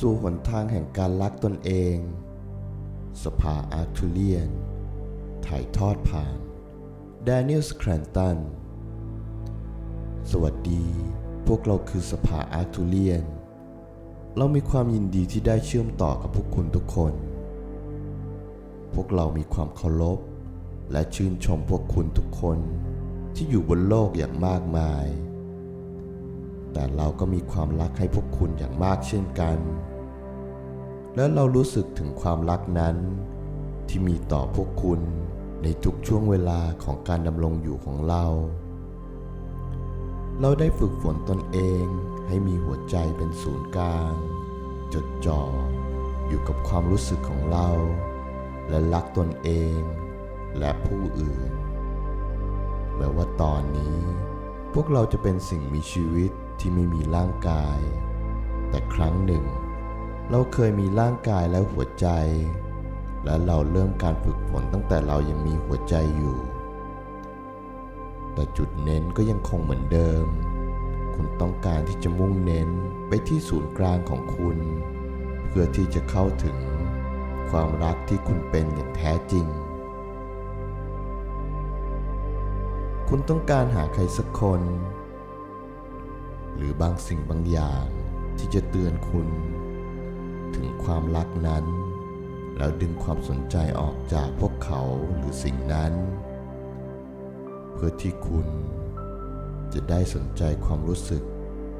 สู่หนทางแห่งการรักตนเอง สภาอาร์ทูเลียน ถ่ายทอดผ่านแดเนียลสแครนตัน สวัสดี พวกเราคือสภาอาร์ทูเลียน เรามีความยินดีที่ได้เชื่อมต่อกับพวกคุณทุกคน พวกเรามีความเคารพและชื่นชมพวกคุณทุกคนที่อยู่บนโลกอย่างมากมาย แต่เราก็มีความรักให้พวกคุณอย่างมากเช่นกัน และเรารู้สึกถึงความรักนั้น ที่มีต่อพวกคุณในทุกช่วงเวลาของการดำรงอยู่ของเรา เราได้ฝึกฝนตนเองให้มีหัวใจเป็นศูนย์กลาง จดจ่ออยู่กับความรู้สึกของเรา และรักตนเองและผู้อื่นแม้ว่าตอนนี้พวกเราจะเป็นสิ่งมีชีวิต ที่ไม่มีร่างกาย แต่ครั้งหนึ่ง เราเคยมีร่างกายและหัวใจ และเราเริ่มการฝึกฝนตั้งแต่เรายังมีหัวใจอยู่ แต่จุดเน้นก็ยังคงเหมือนเดิม คุณต้องการที่จะมุ่งเน้นไปที่ศูนย์กลางของคุณ เพื่อที่จะเข้าถึงความรักที่คุณเป็นอย่างแท้จริง คุณต้องการหาใครสักคน หรือบางสิ่งบางอย่างที่จะเตือนคุณ ถึงความรักนั้น แล้วดึงความสนใจออกจากพวกเขาหรือสิ่งนั้น เพื่อที่คุณจะได้สนใจความรู้สึก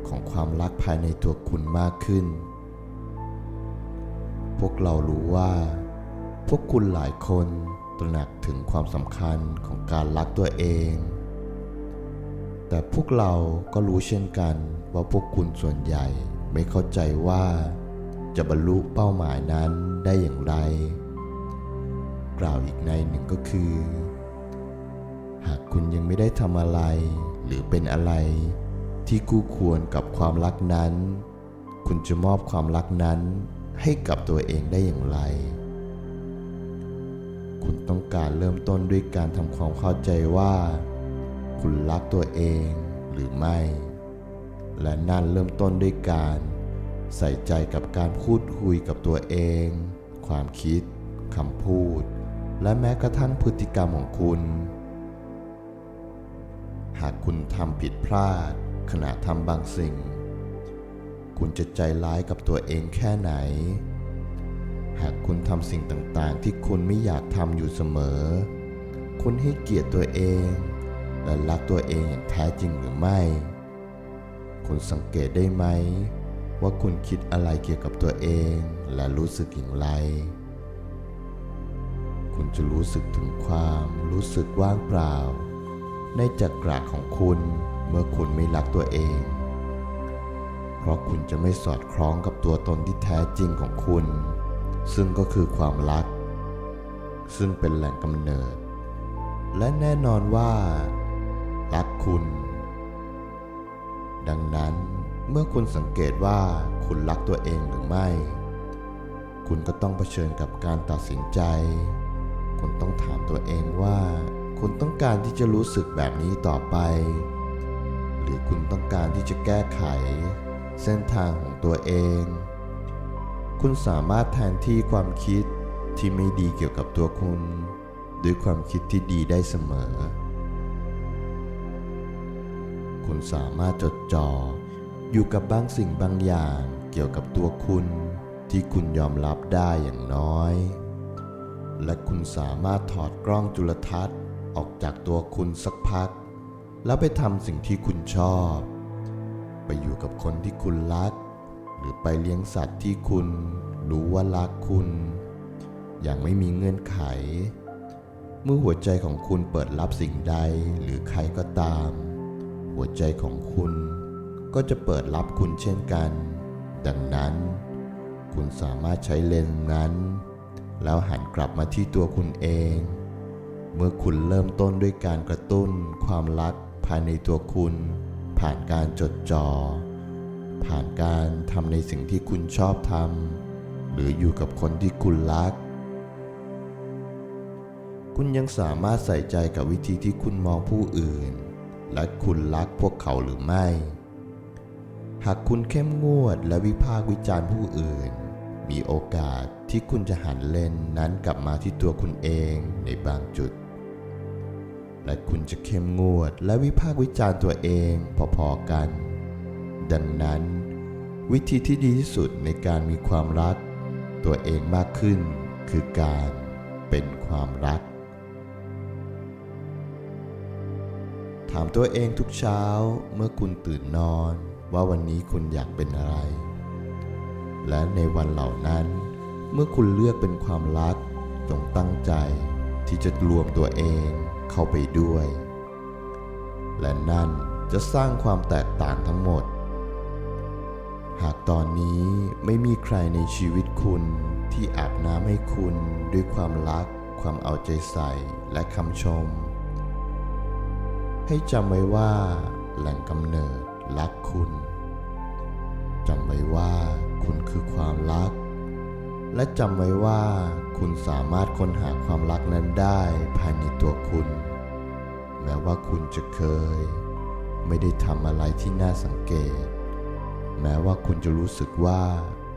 ของความรักภายในตัวคุณมากขึ้น พวกเรารู้ว่า พวกคุณหลายคนตระหนักถึงความสำคัญของการรักตัวเอง แต่พวกเราก็รู้เช่นกันว่าพวกคุณส่วนใหญ่ไม่เข้าใจว่า จะบรรลุเป้าหมายนั้นได้อย่างไร กล่าวอีกในหนึ่งก็คือ หากคุณยังไม่ได้ทำอะไร หรือเป็นอะไร ที่คู่ควรกับความรักนั้น คุณจะมอบความรักนั้นให้กับตัวเองได้อย่างไร คุณต้องการเริ่มต้นด้วยการทำความเข้าใจว่า คุณรักตัวเองหรือไม่ และนั่นเริ่มต้นด้วยการ ใส่ใจกับการพูดคุยกับตัวเอง ความคิดคำพูด และแม้กระทั่งพฤติกรรมของคุณ หากคุณทำผิดพลาด ขณะทำบางสิ่ง คุณจะใจร้ายกับตัวเองแค่ไหน หากคุณทำสิ่งต่างๆ ที่คุณไม่อยากทำอยู่เสมอ คุณให้เกียรติตัวเอง และรักตัวเองอย่างแท้จริงหรือไม่ คุณสังเกตได้ไหม ว่าคุณคิดอะไรเกี่ยวกับตัวเองและรู้สึกอย่างไร คุณจะรู้สึกถึงความรู้สึกว่างเปล่า ในจักระของคุณเมื่อคุณไม่รักตัวเอง เพราะคุณจะไม่สอดคล้องกับตัวตนที่แท้จริงของคุณ ซึ่งก็คือความรัก ซึ่งเป็นแหล่งกำเนิด และแน่นอนว่า คุณ ดังนั้นเมื่อคุณสังเกตว่าคุณรักตัวเองหรือไม่ คุณก็ต้องเผชิญกับการตัดสินใจ คุณต้องถามตัวเองว่า คุณต้องการที่จะรู้สึกแบบนี้ต่อไป หรือคุณต้องการที่จะแก้ไข เส้นทางของตัวเอง คุณสามารถแทนที่ความคิดที่ไม่ดีเกี่ยวกับตัวคุณ ด้วยความคิดที่ดีได้เสมอ คุณสามารถจดจ่ออยู่กับบางสิ่งบางอย่างเกี่ยวกับตัวคุณที่คุณยอมรับได้อย่างน้อย และคุณสามารถถอดกล้องจุลทรรศน์ออกจากตัวคุณสักพัก แล้วไปทำสิ่งที่คุณชอบ ไปอยู่กับคนที่คุณรัก หรือไปเลี้ยงสัตว์ที่คุณรู้ว่ารักคุณ อย่างไม่มีเงื่อนไข เมื่อหัวใจของคุณเปิดรับสิ่งใดหรือใครก็ตาม หัวใจของคุณก็จะเปิดรับคุณเช่นกัน ดังนั้น คุณสามารถใช้เลนส์นั้น แล้วหันกลับมาที่ตัวคุณเอง เมื่อคุณเริ่มต้นด้วยการกระตุ้นความรักภายในตัวคุณ ผ่านการจดจอ่อผ่านการทำในสิ่งที่คุณชอบทำหรืออยู่กับคนที่คุณรัก คุณยังสามารถใส่ใจกับวิธีที่คุณมองผู้อื่น และคุณรักพวกเขาหรือไม่ หากคุณเข้มงวดและวิพากษ์วิจารณ์ผู้อื่น มีโอกาสที่คุณจะหันเลนนั้นกลับมาที่ตัวคุณเองในบางจุด และคุณจะเข้มงวดและวิพากษ์วิจารณ์ตัวเองพอๆกัน ดังนั้น วิธีที่ดีที่สุดในการมีความรัก ตัวเองมากขึ้นคือการเป็นความรัก ถามตัวเองทุกเช้าเมื่อคุณตื่นนอนว่าวันนี้คุณอยากเป็นอะไร และในวันเหล่านั้น เมื่อคุณเลือกเป็นความรักจงตั้งใจที่จะรวมตัวเองเข้าไปด้วย และนั่นจะสร้างความแตกต่างทั้งหมด หากตอนนี้ไม่มีใครในชีวิตคุณที่อาบน้ำให้คุณด้วยความรัก ความเอาใจใส่และคำชม ให้จำไว้ว่าแหล่งกำเนิดรักคุณจำไว้ว่าคุณคือความรัก และจำไว้ว่าคุณสามารถค้นหาความรักนั้นได้ภายในตัวคุณ แม้ว่าคุณจะเคย ไม่ได้ทำอะไรที่น่าสังเกต แม้ว่าคุณจะรู้สึกว่า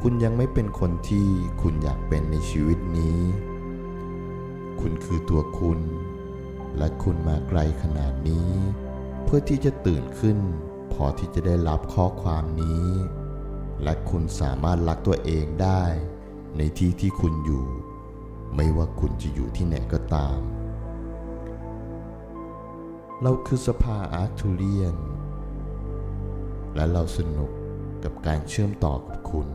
คุณยังไม่เป็นคนที่คุณอยากเป็นในชีวิตนี้ คุณคือตัวคุณ และคุณมาไกลขนาดนี้ เพื่อที่จะตื่นขึ้น พอที่จะได้รับข้อความนี้ และคุณสามารถรักตัวเองได้ ในที่ที่คุณอยู่ ไม่ว่าคุณจะอยู่ที่ไหนก็ตาม เราคือสภาอาร์ทูเรียน และเราสนุกกับการเชื่อมต่อกับคุณ